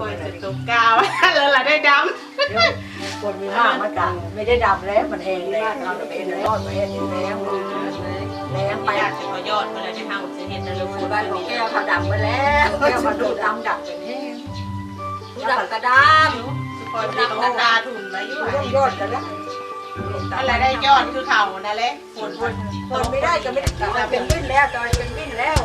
คอยจะตกกาวแล้วล่ะได้ดำคนมีมากมันกันไม่ได้ดำแล้วมันแห้งแล้วเราจะเป็นรอดมาเห็นแล้วแรงำไปอยากจะขอยอดมาเลยที่เฮาจะเห็นนะลูกคือบ้านของแก้วเขาดำไปแล้วแก้วมาดูดำดับเป็นแห้งดูดำกระดทุกคนมีตาตาถุนมาอยู่ำต้องยอดกันแล้วอะไรได้ยอดคือเท่านั่นแหละฝนฝนคนไม่ได้ก็ไม่ได้จอยเป็นวิ่นแล้วจอยเป็นวิ่นแล้ว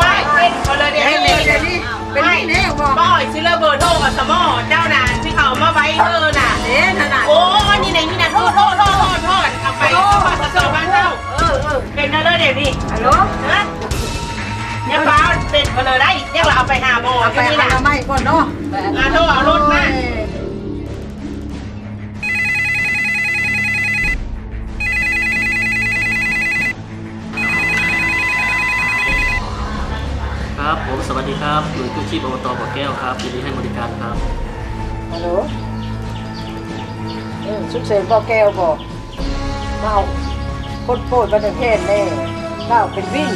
ว้ายเป็นคนละเดียวให้เมย์เดี๋ยวนี้เป็นวิ่นแห้งบอกบ่อยซิเลอร์เบอร์โทรกับสมอเจ้าน่ะที่เขามาไว้เธอน่ะเอ๊ะขนาดโอ้นี่ไหนนี่นะโทษโทษโทษโทษโทษเอาไปเอาไปสอบบ้านเจ้าเออเออเป็นนั่นเลยเดี๋ยวนี้ฮัลโหลฮะเนี่ยฟ้าเป็นคนเลยได้เนี่ยเราเอาไปหาหมอเอาไปที่นี่หานะไม่ก่อนเนาะอ่าโทรเอารถมา ครับหน่วยกู้ชีพอบตบ่อแก้วครับยินดีให้บริการครับฮัลโหลเออสุกเสนพ่อแก้วบอกมาเอาคนโปรดบันเทิงเทศแน่เราเป็นวิ่ง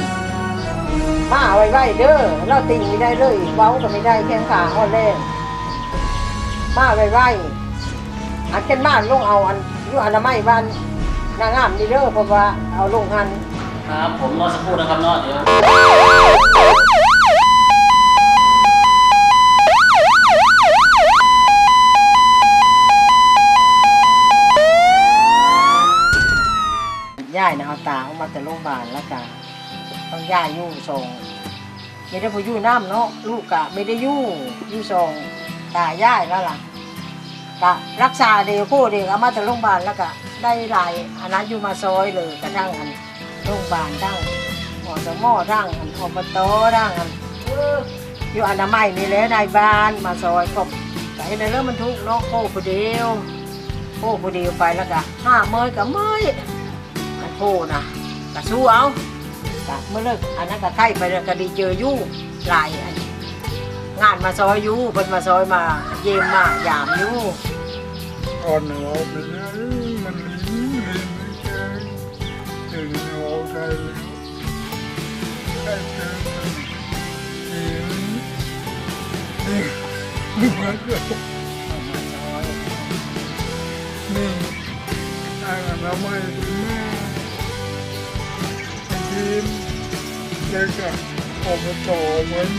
มาไว้ไว้เด้อเราติงไม่ได้เลยเว้าก็ไม่ได้แข้งขาอ่อนแรงมาไว้ไว้อันเช่นมาลงเอาอันอยู่อนามัยบ้านนางงามนี่เด้อเพราะว่าเอาลงหันครับผมรอสักครู่นะครับเนาะเดี๋ยว แต่โรงพยาบาลแล้วกันต้องย่ายอยู่ส่งไม่ได้พอยู่น้ำเนาะลูกกะไม่ได้ยู่ยู่ส่งตาย่ายแล้วล่ะกะรักษาเดียวคู่เดียวเอามาแต่โรงพยาบาลแล้วก็ได้หลายอันนั้นอยู่มาซอยเลยกระทั่งอันโรงพยาบาลทั้งหมอสมอทั้งอันอบตทั้งอันอยู่อนามัยนี่แหละนายบ้านมาซอยก็แต่ในเรื่องมันทุกเนาะโค้ผู้เดียวโค้ผู้เดียวไปแล้วก็ห้าเมยกับเมยกันโพนะ กะสู้เอากะเมื่อเลิกอันนั้นก็ไข่ไปแล้วก็ดีเจออยู่หลายอันงานมาซอยอยู่เพิ่นมาซอยมาเยี่ยมมายามอยู่อ่อนหัวไปนมันลิ้นลิ้นไม่เจถึงหัวใจแล้วแค่เจอมันนี่นี่มันก็มันน้อยนี่อันนั้นไม่ ทีมเด็กอะออกมาต่อมัน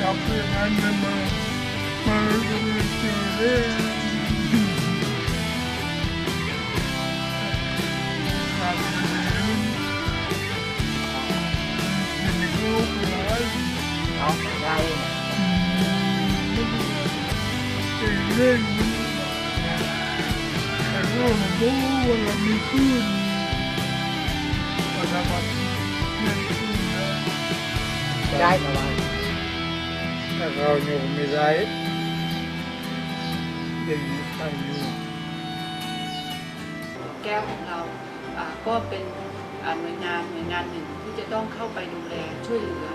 จับอย่างนั้นนะมามาจะไม่เจอเลยขาดมีลูกหลานเอาไรเล่นแต่ก็มันรู้ว่าเรามีขึ้น ได้แต่ว่าเราอยู่ไม่ได้เด็กใครอยู่แก้วของเราก็เป็นหน่วยงานหน่วยงานหนึ่งที่จะต้องเข้าไปดูแลช่วยเหลือ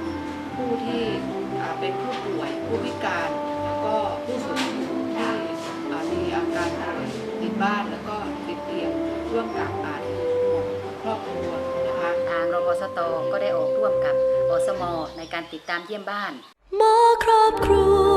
ผู้ที่เป็นผู้ป่วย ผู้พิการ แล้วก็ผู้สูงอายุที่มีอาการป่วยติดบ้านแล้วก็ติดเตียงร่วมกับอาครอบครัว นะคะทางรมสตก็ได้ออกร่วมกับอสมในการติดตามเยี่ยมบ้านหมอครอบครัว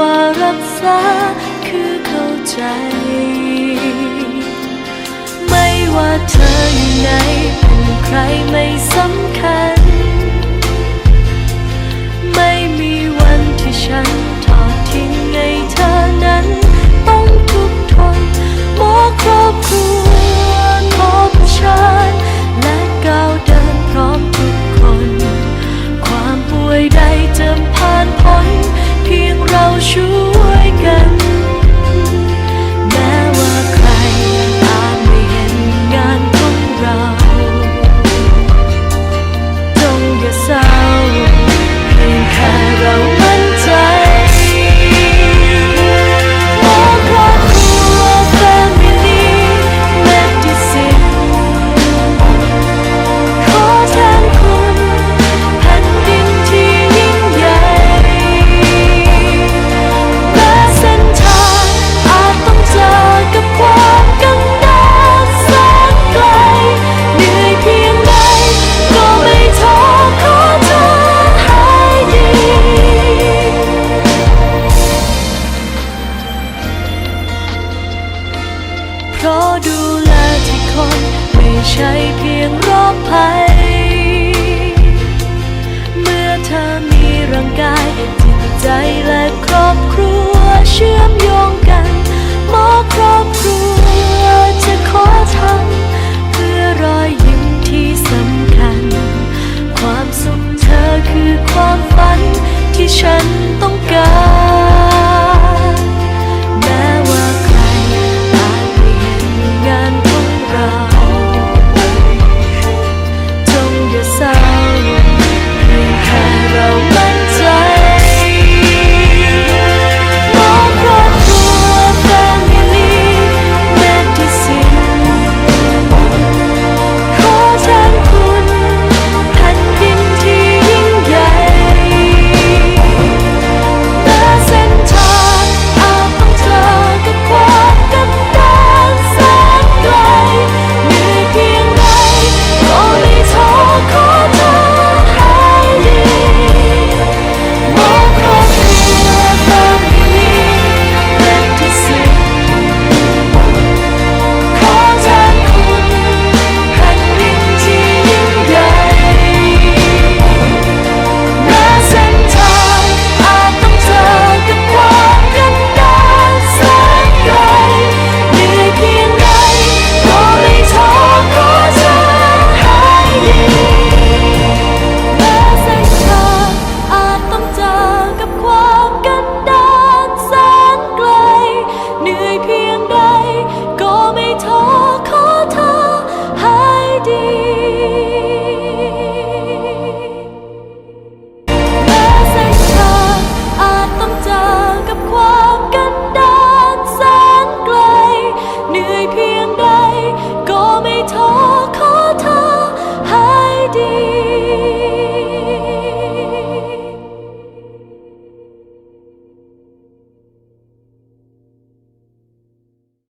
ว่ารักษาคือเข้าใจ ไม่ว่าเธออยู่ไหนเป็นใคร